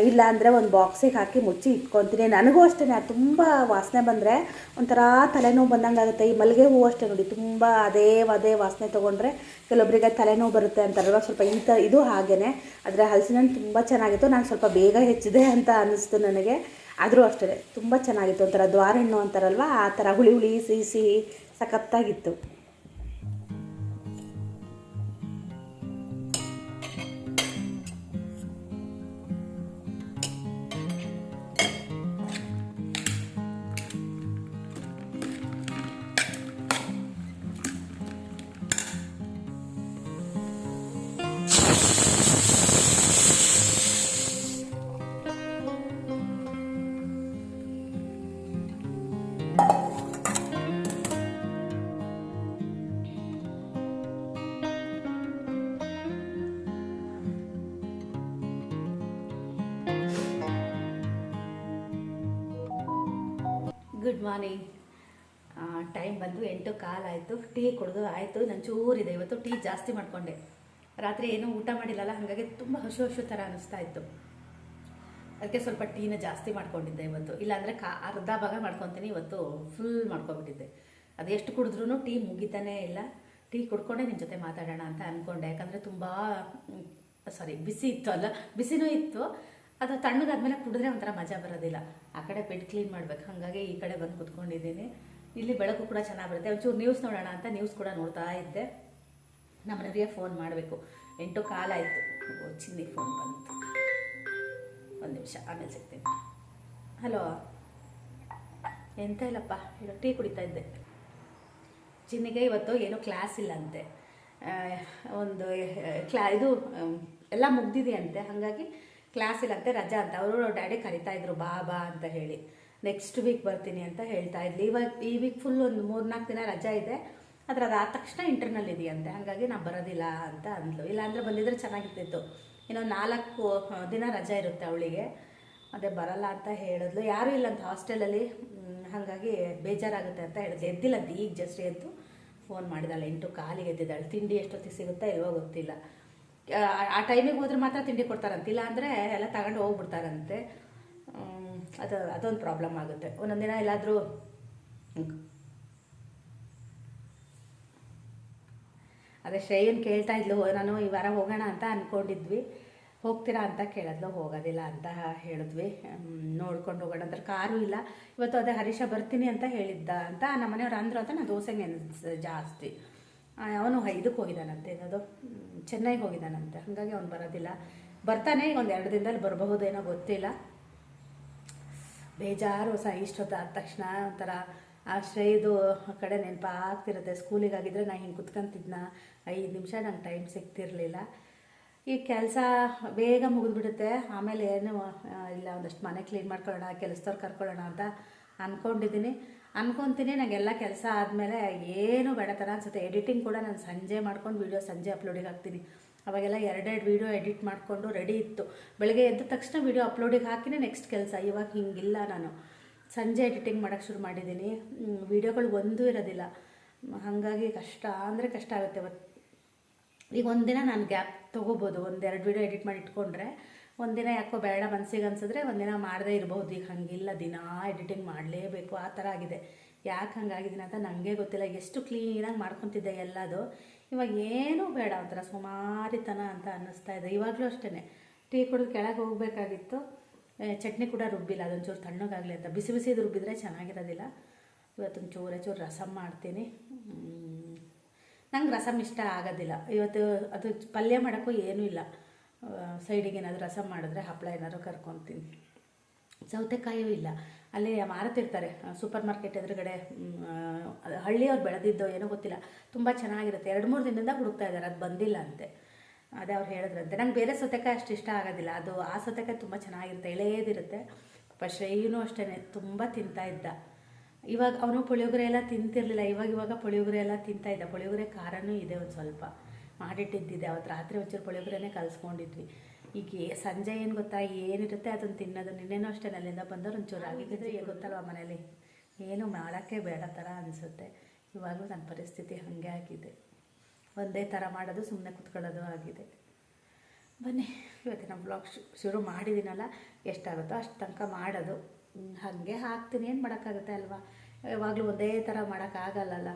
Speaker 2: ಇಲ್ಲಾಂದರೆ ಒಂದು ಬಾಕ್ಸಿಗೆ ಹಾಕಿ ಮುಚ್ಚಿ ಇಟ್ಕೊತೀನಿ. ನನಗೂ ಅಷ್ಟೇ ತುಂಬ ವಾಸನೆ ಬಂದರೆ ಒಂಥರ ತಲೆನೋವು ಬಂದಂಗೆ ಆಗುತ್ತೆ. ಈ ಮಲ್ಲಿಗೆ ಹೂವು ಅಷ್ಟೇ ನೋಡಿ, ತುಂಬ ಅದೇ ಅದೇ ವಾಸನೆ ತೊಗೊಂಡ್ರೆ ಕೆಲವೊಬ್ಬರಿಗೆ ತಲೆನೋವು ಬರುತ್ತೆ ಅಂತಾರಲ್ವ? ಸ್ವಲ್ಪ ಈ ಇದು ಹಾಗೇ ಆದರೆ ಹಲಸಿನ ಹಣ್ಣು ತುಂಬ ಚೆನ್ನಾಗಿತ್ತು. ನಾನು ಸ್ವಲ್ಪ ಬೇಗ ಹೆಚ್ಚಿದೆ ಅಂತ ಅನ್ನಿಸ್ತು ನನಗೆ. ಆದರೂ ಅಷ್ಟೇ ತುಂಬ ಚೆನ್ನಾಗಿತ್ತು. ಒಂಥರ ದ್ವಾರಣ್ಣು ಅಂತಾರಲ್ವ? ಆ ಥರ ಹುಳಿ ಹುಳಿ ಸಿಹಿ ಸಿಹಿ ಸಖತ್ತಾಗಿತ್ತು. ಗುಡ್ ಮಾರ್ನಿಂಗ್ ಟೈಮ್ ಬಂದು ಎಂಟು ಕಾಲಾಯಿತು ಟೀ ಕುಡಿದು ಆಯಿತು ನಾನು ಚೂರಿದೆ ಇವತ್ತು ಟೀ ಜಾಸ್ತಿ ಮಾಡಿಕೊಂಡೆ. ರಾತ್ರಿ ಏನೂ ಊಟ ಮಾಡಿಲ್ಲಲ್ಲ, ಹಾಗಾಗಿ ತುಂಬ ಹಸು ಹಸು ಥರ ಅನ್ನಿಸ್ತಾ ಇತ್ತು. ಅದಕ್ಕೆ ಸ್ವಲ್ಪ ಟೀನ ಜಾಸ್ತಿ ಮಾಡ್ಕೊಂಡಿದ್ದೆ ಇವತ್ತು. ಇಲ್ಲಾಂದರೆ ಕಾ, ಅರ್ಧ ಭಾಗ ಮಾಡ್ಕೊತೀನಿ, ಇವತ್ತು ಫುಲ್ ಮಾಡ್ಕೊಬಿಟ್ಟಿದ್ದೆ ಎಷ್ಟು ಕುಡಿದ್ರೂ ಟೀ ಮುಗಿತಾನೆ ಇಲ್ಲ. ಟೀ ಕುಡ್ಕೊಂಡೆ ನಿನ್ನ ಜೊತೆ ಮಾತಾಡೋಣ ಅಂತ ಅಂದ್ಕೊಂಡೆ ಯಾಕಂದರೆ ತುಂಬ ಸಾರಿ ಬಿಸಿ ಇತ್ತು ಅಲ್ಲ. ಬಿಸಿನೂ ಇತ್ತು. ಅದು ತಣ್ಣಗಾದ್ಮೇಲೆ ಕುಡಿದ್ರೆ ಒಂಥರ ಮಜಾ ಬರೋದಿಲ್ಲ. ಆ ಕಡೆ ಬೆಡ್ ಕ್ಲೀನ್ ಮಾಡ್ಬೇಕು. ಹಾಗಾಗಿ ಈ ಕಡೆ ಬಂದು ಕುತ್ಕೊಂಡಿದ್ದೀನಿ. ಇಲ್ಲಿ ಬೆಳಕು ಕೂಡ ಚೆನ್ನಾಗಿ ಬರುತ್ತೆ. ಒಂಚೂರು ನ್ಯೂಸ್ ನೋಡೋಣ ಅಂತ ನ್ಯೂಸ್ ಕೂಡ ನೋಡ್ತಾ ಇದ್ದೆ. ನಮ್ಮ ಮನೆಯವರಿಗೆ ಫೋನ್ ಮಾಡಬೇಕು. ಎಂಟು ಕಾಲ ಆಯಿತು. ಚಿನ್ನಿ ಫೋನ್ ಬಂತು. ಒಂದು ನಿಮಿಷ, ಆಮೇಲೆ ಸಿಗ್ತೀನಿ. ಹಲೋ ಎಂತ ಇಲ್ಲಪ್ಪ? ಇವಾಗ ಟೀ ಕುಡಿತಾ ಇದ್ದೆ. ಚಿನ್ನಿಗೆ ಇವತ್ತು ಏನೋ ಕ್ಲಾಸ್ ಇಲ್ಲ ಅಂತೆ ಒಂದು, ಕ್ಲಾ, ಇದು, ಎಲ್ಲ ಮುಗ್ದಿದೆಯಂತೆ. ಹಾಗಾಗಿ ಕ್ಲಾಸ್ ಇಲ್ಲಂತೆ ರಜಾ ಅಂತ ಅವರು ಡ್ಯಾಡಿ ಕರಿತಾ ಇದ್ರು, ಬಾ ಬಾ ಅಂತ ಹೇಳಿ. ನೆಕ್ಸ್ಟ್ ವೀಕ್ ಬರ್ತೀನಿ ಅಂತ ಹೇಳ್ತಾ ಇದ್ಲು. ಇವಾಗ ಈ ವೀಕ್ ಫುಲ್ ಒಂದು ಮೂರ್ನಾಲ್ಕು ದಿನ ರಜಾ ಇದೆ. ಆದರೆ ಅದಾದ ತಕ್ಷಣ ಇಂಟರ್ನಲ್ ಇದೆಯಂತೆ. ಹಾಗಾಗಿ ನಾನು ಬರೋದಿಲ್ಲ ಅಂತ ಅಂದ್ಲು. ಇಲ್ಲಾಂದರೆ ಬಂದಿದ್ರೆ ಚೆನ್ನಾಗಿರ್ತಿತ್ತು. ಇನ್ನೊಂದು ನಾಲ್ಕು ದಿನ ರಜಾ ಇರುತ್ತೆ ಅವಳಿಗೆ. ಅದೇ ಬರಲ್ಲ ಅಂತ ಹೇಳಿದ್ಲು. ಯಾರೂ ಇಲ್ಲ ಅಂತ ಹಾಸ್ಟೆಲಲ್ಲಿ ಹಾಗಾಗಿ ಬೇಜಾರಾಗುತ್ತೆ ಅಂತ ಹೇಳಿದ್ಲು. ಎದ್ದಿಲ್ಲಂತೆ ಈಗ ಜಸ್ಟ್ ಎದ್ದು ಫೋನ್ ಮಾಡಿದಾಳೆ. ಎಂಟು ಕಾಲಿಗೆ ಎದ್ದಿದ್ದಾಳೆ. ತಿಂಡಿ ಎಷ್ಟೊತ್ತಿಗೆ ಸಿಗುತ್ತಾ ಇಲ್ವೋ ಗೊತ್ತಿಲ್ಲ. ಆ, ಟೈಮಿಗೆ ಹೋದ್ರೆ ಮಾತ್ರ ತಿಂಡಿ ಕೊಡ್ತಾರಂತೆ. ಇಲ್ಲ ಅಂದರೆ ಎಲ್ಲ ತಗೊಂಡು ಹೋಗ್ಬಿಡ್ತಾರಂತೆ. ಅದು ಅದೊಂದು ಪ್ರಾಬ್ಲಮ್ ಆಗುತ್ತೆ. ಒಂದೊಂದು ದಿನ ಎಲ್ಲಾದರೂ ಅದೇ ಶ್ರೇಯನ್ ಕೇಳ್ತಾ ಇದ್ಲು ನಾನು ಈ ವಾರ ಹೋಗೋಣ ಅಂತ ಅಂದ್ಕೊಂಡಿದ್ವಿ ಹೋಗ್ತೀರಾ ಅಂತ ಕೇಳಿದ್ಲು ಹೋಗೋದಿಲ್ಲ ಅಂತ ಹೇಳಿದ್ವಿ. ನೋಡ್ಕೊಂಡು ಹೋಗೋಣ ಅಂದ್ರೆ ಕಾರು ಇಲ್ಲ. ಇವತ್ತು ಅದೇ ಹರೀಶ ಬರ್ತೀನಿ ಅಂತ ಹೇಳಿದ್ದ ಅಂತ ನಮ್ಮ ಮನೆಯವ್ರು ಅಂದರು ಅಂತ ನಾನು ದೋಸೆ ನೆನೆಸ್ ಜಾಸ್ತಿ. ಅವನು ಇದಕ್ಕೆ ಹೋಗಿದ್ದಾನಂತೆ ಏನದು ಚೆನ್ನೈಗೆ ಹೋಗಿದ್ದಾನಂತೆ. ಹಾಗಾಗಿ ಅವ್ನು ಬರೋದಿಲ್ಲ. ಬರ್ತಾನೆ ಈಗ ಒಂದು ಎರಡು ದಿನದಲ್ಲಿ ಬರಬಹುದೇನೋ ಗೊತ್ತಿಲ್ಲ. ಬೇಜಾರು ಇಷ್ಟೊತ್ತು ಆದ ತಕ್ಷಣ ಒಂಥರ ಆ ಶ್ರೇಯದು ಕಡೆ ನೆನಪಾಗ್ತಿರುತ್ತೆ. ಸ್ಕೂಲಿಗಾಗಿದ್ದರೆ ನಾನು ಹಿಂಗೆ ಕುತ್ಕೊಂತಿದ್ನ, ಐದು ನಿಮಿಷ ನಂಗೆ ಟೈಮ್ ಸಿಗ್ತಿರಲಿಲ್ಲ. ಈ ಕೆಲಸ ಬೇಗ ಮುಗಿದ್ಬಿಡುತ್ತೆ. ಆಮೇಲೆ ಏನು ಇಲ್ಲ, ಒಂದಷ್ಟು ಮನೆ ಕ್ಲೀನ್ ಮಾಡ್ಕೊಳ್ಳೋಣ, ಕೆಲಸದವ್ರು ಕರ್ಕೊಳ್ಳೋಣ ಅಂತ ಅಂದ್ಕೊಂಡಿದ್ದೀನಿ ಅನ್ಕೊತೀನಿ ನನಗೆಲ್ಲ ಕೆಲಸ ಆದಮೇಲೆ ಏನು ಬೇಡ ಥರ ಅನ್ಸುತ್ತೆ. ಎಡಿಟಿಂಗ್ ಕೂಡ ನಾನು ಸಂಜೆ ಮಾಡ್ಕೊಂಡು ವೀಡಿಯೋ ಸಂಜೆ ಅಪ್ಲೋಡಿಗೆ ಹಾಕ್ತೀನಿ. ಅವಾಗೆಲ್ಲ ಎರಡೆರಡು ವೀಡಿಯೋ ಎಡಿಟ್ ಮಾಡಿಕೊಂಡು ರೆಡಿ ಇತ್ತು. ಬೆಳಗ್ಗೆ ಎದ್ದ ತಕ್ಷಣ ವೀಡಿಯೋ ಅಪ್ಲೋಡಿಗೆ ಹಾಕಿನೇ ನೆಕ್ಸ್ಟ್ ಕೆಲಸ. ಇವಾಗ ಹಿಂಗಿಲ್ಲ ನಾನು. ಸಂಜೆ ಎಡಿಟಿಂಗ್ ಮಾಡೋಕ್ಕೆ ಶುರು ಮಾಡಿದ್ದೀನಿ. ವೀಡಿಯೋಗಳು ಒಂದೂ ಇರೋದಿಲ್ಲ. ಹಾಗಾಗಿ ಕಷ್ಟ, ಅಂದರೆ ಕಷ್ಟ ಆಗುತ್ತೆ. ಈಗ ಒಂದಿನ ನಾನು ಗ್ಯಾಪ್ ತೊಗೋಬೋದು. ಒಂದೆರಡು ವೀಡಿಯೋ ಎಡಿಟ್ ಮಾಡಿ ಇಟ್ಕೊಂಡ್ರೆ ಒಂದಿನ ಯಾಕೋ ಬೇಡ ಮನಸ್ಸಿಗೆ ಅನ್ಸಿದ್ರೆ ಒಂದಿನ ಮಾಡದೇ ಇರ್ಬೋದು. ಈಗ ಹಾಗಿಲ್ಲ, ದಿನ ಎಡಿಟಿಂಗ್ ಮಾಡಲೇಬೇಕು, ಆ ಥರ ಆಗಿದೆ. ಯಾಕೆ ಹಂಗಾಗಿದ್ದೀನಿ ಅಂತ ನನಗೆ ಗೊತ್ತಿಲ್ಲ. ಎಷ್ಟು ಕ್ಲೀನಾಗಿ ಮಾಡ್ಕೊತಿದ್ದೆ ಎಲ್ಲದು. ಇವಾಗ ಏನೂ ಬೇಡ, ಒಂಥರ ಸುಮಾರಿತನ ಅಂತ ಅನ್ನಿಸ್ತಾ ಇದೆ. ಇವಾಗಲೂ ಅಷ್ಟೇ ಟೀ ಕುಡಿದು ಕೆಳಗೆ ಹೋಗಬೇಕಾಗಿತ್ತು. ಚಟ್ನಿ ಕೂಡ ರುಬ್ಬಿಲ್ಲ, ಅದೊಂಚೂರು ತಣ್ಣಗಾಗಲಿ ಅಂತ. ಬಿಸಿ ಬಿಸಿದು ರುಬ್ಬಿದ್ರೆ ಚೆನ್ನಾಗಿರೋದಿಲ್ಲ. ಇವತ್ತು ಚೂರೇ, ಚೂರು ರಸಮ್ ಮಾಡ್ತೀನಿ. ನಂಗೆ ರಸಮ್ ಇಷ್ಟ ಆಗೋದಿಲ್ಲ. ಇವತ್ತು ಅದು ಪಲ್ಯ ಮಾಡೋಕ್ಕೂ ಏನೂ ಇಲ್ಲ. ಸೈಡಿಗೆ ಏನಾದರೂ ರಸ ಮಾಡಿದ್ರೆ ಹಪ್ಪಳ ಏನಾದರೂ ಕರ್ಕೊತೀನಿ. ಸೌತೆಕಾಯಿಯೂ ಇಲ್ಲ. ಅಲ್ಲಿ ಮಾರುತ್ತಿರ್ತಾರೆ ಸೂಪರ್ ಮಾರ್ಕೆಟ್ ಎದುರುಗಡೆ ಹಳ್ಳಿಯವ್ರು ಬೆಳೆದಿದ್ದೋ ಏನೋ ಗೊತ್ತಿಲ್ಲ. ತುಂಬ ಚೆನ್ನಾಗಿರುತ್ತೆ. ಎರಡು ಮೂರು ದಿನದಿಂದ ಹುಡುಕ್ತಾ ಇದ್ದಾರೆ ಅದು ಬಂದಿಲ್ಲ ಅಂತೆ. ಅದೇ ಅವ್ರು ಹೇಳಿದ್ರಂತೆ. ನಂಗೆ ಬೇರೆ ಸೌತೆಕಾಯಿ ಅಷ್ಟು ಇಷ್ಟ ಆಗೋದಿಲ್ಲ. ಅದು ಆ ಸೌತೆಕಾಯಿ ತುಂಬ ಚೆನ್ನಾಗಿರುತ್ತೆ. ಎಳೆಯದಿರುತ್ತೆ. ಪಾಪ ಶ್ರೇಯೂ ಅಷ್ಟೇ ತುಂಬ ತಿಂತಾ ಇದ್ದ. ಇವಾಗ ಅವನು ಪುಳಿಯೋಗರೆ ಎಲ್ಲ ತಿಂತಿರಲಿಲ್ಲ. ಇವಾಗ ಇವಾಗ ಪುಳಿಯೋಗರೆ ಎಲ್ಲ ತಿಂತಾ ಇದ್ದ. ಪುಳಿಯೋಗರೆ ಖಾರನೂ ಇದೆ ಒಂದು ಸ್ವಲ್ಪ. ಮಾಡಿಟ್ಟಿದ್ದಿದೆ. ಅವತ್ತು ರಾತ್ರಿ ಒಂಚೂರು ಪುಳಿಯೋಗರೆನೇ ಕಲಿಸ್ಕೊಂಡಿದ್ವಿ. ಈಗ ಸಂಜೆ ಏನು ಗೊತ್ತಾ ಏನಿರುತ್ತೆ ಅದನ್ನು ತಿನ್ನೋದು ನಿನ್ನೆನೂ ಅಷ್ಟೇ ಅಲ್ಲಿಂದ ಬಂದವ್ರು ಒಂಚೂರು ಆಗಿದ್ದರೆ ಗೊತ್ತಲ್ವ ಮನೇಲಿ? ಏನು ಮಾಡೋಕ್ಕೆ ಬೇಡ ಥರ ಅನಿಸುತ್ತೆ. ಇವಾಗಲೂ ನನ್ನ ಪರಿಸ್ಥಿತಿ ಹಾಗೆ ಆಗಿದೆ. ಒಂದೇ ಥರ ಮಾಡೋದು ಸುಮ್ಮನೆ ಕುತ್ಕೊಳ್ಳೋದು ಆಗಿದೆ. ಬನ್ನಿ ಇವತ್ತಿನ ಬ್ಲಾಗ್ ಶುರು ಮಾಡಿದ್ದೀನಲ್ಲ ಎಷ್ಟಾಗುತ್ತೋ ಅಷ್ಟು ತನಕ ಮಾಡೋದು. ಹಾಗೆ ಹಾಕ್ತೀನಿ. ಏನು ಮಾಡೋಕ್ಕಾಗುತ್ತೆ ಅಲ್ವಾ? ಯಾವಾಗಲೂ ಒಂದೇ ಥರ ಮಾಡೋಕ್ಕಾಗಲ್ಲಲ್ಲ.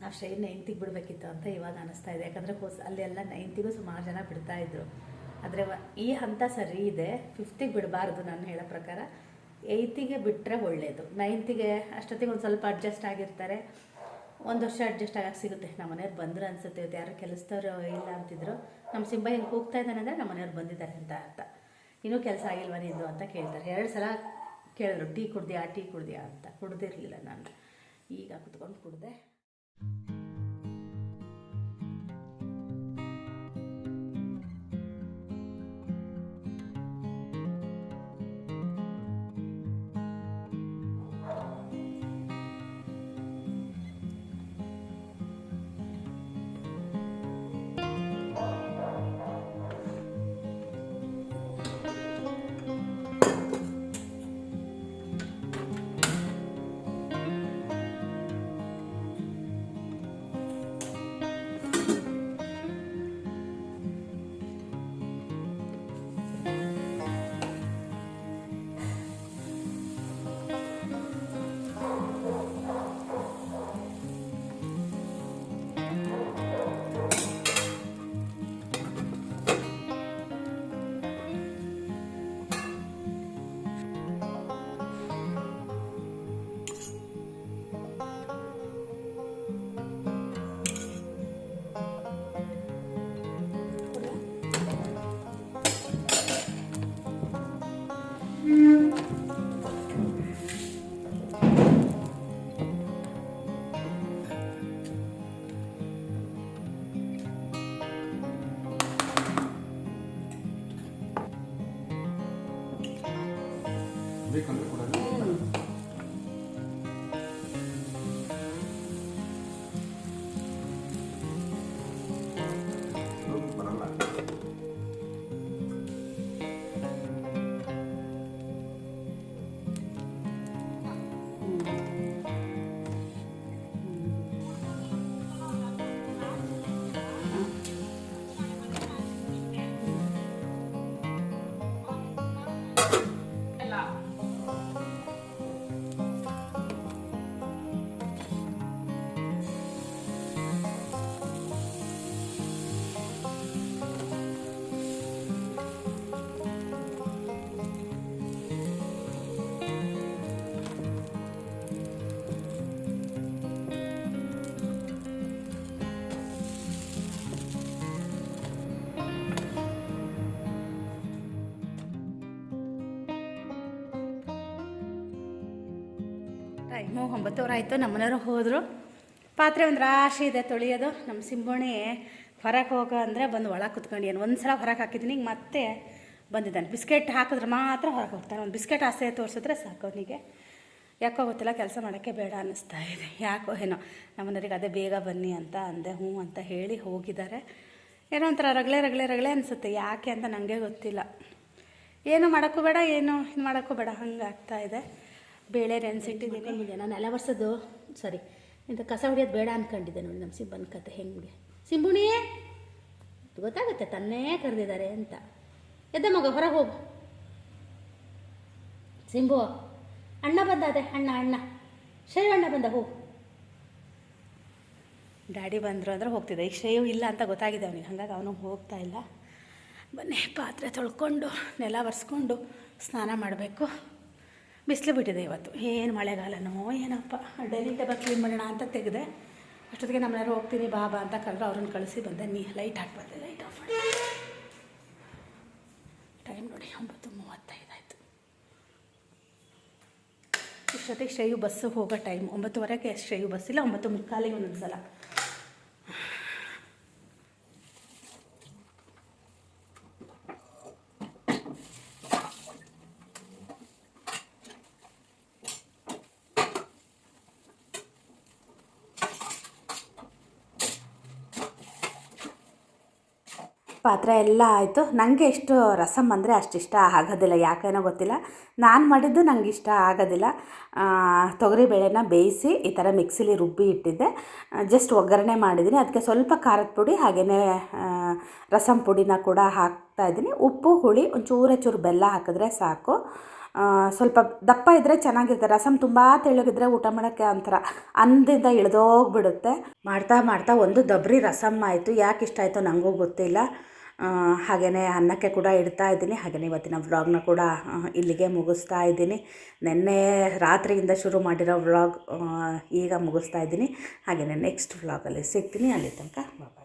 Speaker 2: ನಾವು ಶೈ ನೈನ್ತಿಗೆ ಬಿಡಬೇಕಿತ್ತು ಅಂತ ಇವಾಗ ಅನಿಸ್ತಾ ಇದೆ. ಯಾಕಂದರೆ ಹೊಸ, ಅಲ್ಲೆಲ್ಲ ನೈನ್ತಿಗೂ ಸುಮಾರು ಜನ ಬಿಡ್ತಾಯಿದ್ರು ಆದರೆ ಈ ಹಂತ ಸರಿ ಇದೆ. ಫಿಫ್ತಿಗೆ ಬಿಡಬಾರ್ದು ನಾನು ಹೇಳೋ ಪ್ರಕಾರ. ಏಯ್ತಿಗೆ ಬಿಟ್ಟರೆ ಒಳ್ಳೆಯದು ನೈನ್ತಿಗೆ ಅಷ್ಟೊತ್ತಿಗೆ ಒಂದು ಸ್ವಲ್ಪ ಅಡ್ಜಸ್ಟ್ ಆಗಿರ್ತಾರೆ. ಒಂದು ವರ್ಷ ಅಡ್ಜಸ್ಟ್ ಆಗಕ್ಕೆ ಸಿಗುತ್ತೆ. ನಮ್ಮ ಮನೆಯವ್ರು ಬಂದರು ಅನ್ಸುತ್ತೆ. ಇವತ್ತು ಯಾರು ಕೆಲಸದವ್ರು ಇಲ್ಲ ಅಂತಿದ್ರು. ನಮ್ಮ ಸಿಂಬ ಹಿಂಗೆ ಕೂಗ್ತಾ ಇದ್ದಾನೆ ಅಂದರೆ ನಮ್ಮ ಮನೆಯವ್ರು ಬಂದಿದ್ದಾರೆ ಅಂತ ಅರ್ಥ. ಇನ್ನೂ ಕೆಲಸ ಆಗಿಲ್ವ ನಿಂದು ಅಂತ ಕೇಳ್ತಾರೆ. ಎರಡು ಸಲ ಕೇಳಿದ್ರು, ಟೀ ಕುಡ್ದಿಯಾ ಟೀ ಕುಡ್ದಿಯಾ ಅಂತ. ಕುಡ್ದಿರಲಿಲ್ಲ ನಾನು. ಈಗ ಕುತ್ಕೊಂಡು ಕುಡ್ದೆ. ಟೈಮು ಒಂಬತ್ತುವರೆ ಆಯಿತು, ನಮ್ಮನೆಯವರು ಹೋದರು. ಪಾತ್ರೆ ಒಂದು ರಾಶಿ ಇದೆ, ತೊಳೆಯೋದು. ನಮ್ಮ ಸಿಂಬೋಣಿ ಹೊರಗೆ ಹೋಗೋ ಅಂದರೆ ಬಂದು ಒಳಗೆ ಕುತ್ಕೊಂಡು ಏನು ಒಂದು ಸಲ ಹೊರಗೆ ಹಾಕಿದ್ದೀನಿ ಈಗ ಮತ್ತೆ ಬಂದಿದ್ದಾನೆ. ಬಿಸ್ಕೆಟ್ ಹಾಕಿದ್ರೆ ಮಾತ್ರ ಹೊರಗೆ ಹೋಗ್ತಾನೆ. ಒಂದು ಬಿಸ್ಕೆಟ್ ಆಸೆ ತೋರಿಸಿದ್ರೆ ಸಾಕು ಅವನಿಗೆ. ಯಾಕೋ ಗೊತ್ತಿಲ್ಲ, ಕೆಲಸ ಮಾಡೋಕ್ಕೆ ಬೇಡ ಅನ್ನಿಸ್ತಾ ಇದೆ. ಯಾಕೋ ಏನೋ. ನಮ್ಮನೆಯವ್ರಿಗೆ ಅದೇ ಬೇಗ ಬನ್ನಿ ಅಂತ ಅಂದೆ, ಹ್ಞೂ ಅಂತ ಹೇಳಿ ಹೋಗಿದ್ದಾರೆ. ಏನೋ ಒಂಥರ ರಗಳೆ ರಗಳೆ ರಗಳೆ ಅನಿಸುತ್ತೆ. ಯಾಕೆ ಅಂತ ನನಗೆ ಗೊತ್ತಿಲ್ಲ. ಏನು ಮಾಡೋಕ್ಕೂ ಬೇಡ, ಏನು ಇದು ಮಾಡೋಕ್ಕೂ ಬೇಡ. ಹಂಗೆ ಆಗ್ತಾಯಿದೆ ಬೇಳೆ ನೆನೆಸಿಟ್ಟಿದ್ದೀನಿ ನಾನು ಎಲ್ಲ ವರ್ಷದ್ದು ಸಾರಿ ಇಂಥ ಕಸ ಹೊಡಿಯೋದು ಬೇಡ ಅನ್ಕೊಂಡಿದ್ದೆ ನೋಡಿ ನಮ್ಮ ಸಿಬ್ಬನ್ ಕತೆ ಹೆಂಗೆ ಸಿಂಬುಣಿ ಗೊತ್ತಾಗುತ್ತೆ, ತನ್ನೇ ಕರೆದಿದ್ದಾರೆ ಅಂತ. ಎದ್ದ ಮಗ, ಹೊರಗೆ ಹೋಗು. ಸಿಂಬು, ಅಣ್ಣ ಬಂದ ಅದೇ, ಅಣ್ಣ ಅಣ್ಣ. ಶ್ರೇಯು ಅಣ್ಣ ಬಂದ, ಹೋಗು. ಡ್ಯಾಡಿ ಬಂದರು ಅಂದ್ರೆ ಹೋಗ್ತಿದ್ದೆ. ಈಗ ಶೈವ್ ಇಲ್ಲ ಅಂತ ಗೊತ್ತಾಗಿದೆ ಅವನಿಗೆ. ಹಾಗಾಗಿ ಅವನು ಹೋಗ್ತಾ ಇಲ್ಲ. ಬನ್ನಿ, ಪಾತ್ರೆ ತೊಳ್ಕೊಂಡು, ನೆಲ ಒರೆಸ್ಕೊಂಡು ಸ್ನಾನ ಮಾಡಬೇಕು. ಬಿಸಿಲು ಬಿಟ್ಟಿದೆ ಇವತ್ತು. ಏನು ಮಳೆಗಾಲನೋ, ಏನಪ್ಪ. ಡೈಲಿ ಟೇಬಲ್ ಕ್ಲೀನ್ ಮಾಡೋಣ ಅಂತ ತೆಗೆದೆ. ಅಷ್ಟೊತ್ತಿಗೆ ನಮ್ಮನೆಯವರು ಹೋಗ್ತೀನಿ ಬಾಬಾ ಅಂತ ಕರೆದ್ರು. ಅವ್ರನ್ನ ಕಳಿಸಿ ಬಂದೆ. ನೀ ಲೈಟ್ ಹಾಕ್ಬಾರ್ದೆ ಲೈಟ್ ಆಫ್ ಮಾಡಿ. ಟೈಮ್ ನೋಡಿ, ಒಂಬತ್ತು ಮೂವತ್ತೈದು ಆಯಿತು. ಇಷ್ಟೊತ್ತಿಗೆ ಶ್ರೇಯು ಬಸ್ಸು ಹೋಗೋ ಟೈಮ್. ಒಂಬತ್ತುವರೆಗೆ ಶ್ರೇಯು ಬಸ್ಸಿಲ್ಲ ಒಂಬತ್ತು ಮುಕ್ಕಾಲಿಗೆ ಒಂದೊಂದು ಸಲ ಪಾತ್ರೆ ಎಲ್ಲ ಆಯಿತು. ನನಗೆ ಎಷ್ಟು ರಸಮ್ ಅಂದರೆ ಅಷ್ಟು ಇಷ್ಟ ಆಗೋದಿಲ್ಲ. ಯಾಕೇನೋ ಗೊತ್ತಿಲ್ಲ. ನಾನು ಮಾಡಿದ್ದು ನಂಗೆ ಇಷ್ಟ ಆಗೋದಿಲ್ಲ. ತೊಗರಿಬೇಳೆನ ಬೇಯಿಸಿ ಈ ಥರ ಮಿಕ್ಸಿಲಿ ರುಬ್ಬಿ ಇಟ್ಟಿದ್ದೆ. ಜಸ್ಟ್ ಒಗ್ಗರಣೆ ಮಾಡಿದ್ದೀನಿ. ಅದಕ್ಕೆ ಸ್ವಲ್ಪ ಖಾರದ ಪುಡಿ ಹಾಗೆಯೇ ರಸಮ್ ಪುಡಿನ ಕೂಡ ಹಾಕ್ತಾ ಇದ್ದೀನಿ. ಉಪ್ಪು, ಹುಳಿ, ಒಂಚೂರ ಚೂರು ಬೆಲ್ಲ ಹಾಕಿದ್ರೆ ಸಾಕು. ಸ್ವಲ್ಪ ದಪ್ಪ ಇದ್ದರೆ ಚೆನ್ನಾಗಿರುತ್ತೆ. ರಸಮ್ ತುಂಬ ತೆಳ್ಳಗಿದ್ರೆ ಊಟ ಮಾಡೋಕ್ಕೆ ಒಂಥರ ಅಂದಿಂದ ಇಳಿದೋಗ್ಬಿಡುತ್ತೆ. ಮಾಡ್ತಾ ಮಾಡ್ತಾ ಒಂದು ದಬ್ರಿ ರಸಮ್ ಆಯಿತು. ಯಾಕೆ ಇಷ್ಟ ಆಯಿತು ನನಗೂ ಗೊತ್ತಿಲ್ಲ. ಹಾಗೆಯೇ ಅನ್ನಕ್ಕೆ ಕೂಡ ಇಡ್ತಾ ಇದ್ದೀನಿ. ಹಾಗೆಯೇ ಇವತ್ತಿನ ವ್ಲಾಗ್ನ ಕೂಡ ಇಲ್ಲಿಗೆ ಮುಗಿಸ್ತಾ ಇದ್ದೀನಿ. ನಿನ್ನೆ ರಾತ್ರಿಯಿಂದ ಶುರು ಮಾಡಿರೋ ವ್ಲಾಗ್ ಈಗ ಮುಗಿಸ್ತಾ ಇದ್ದೀನಿ. ಹಾಗೆಯೇ ನೆಕ್ಸ್ಟ್ ವ್ಲಾಗಲ್ಲಿ ಸಿಗ್ತೀನಿ. ಅಲ್ಲಿ ತನಕ ಬಾಬಾ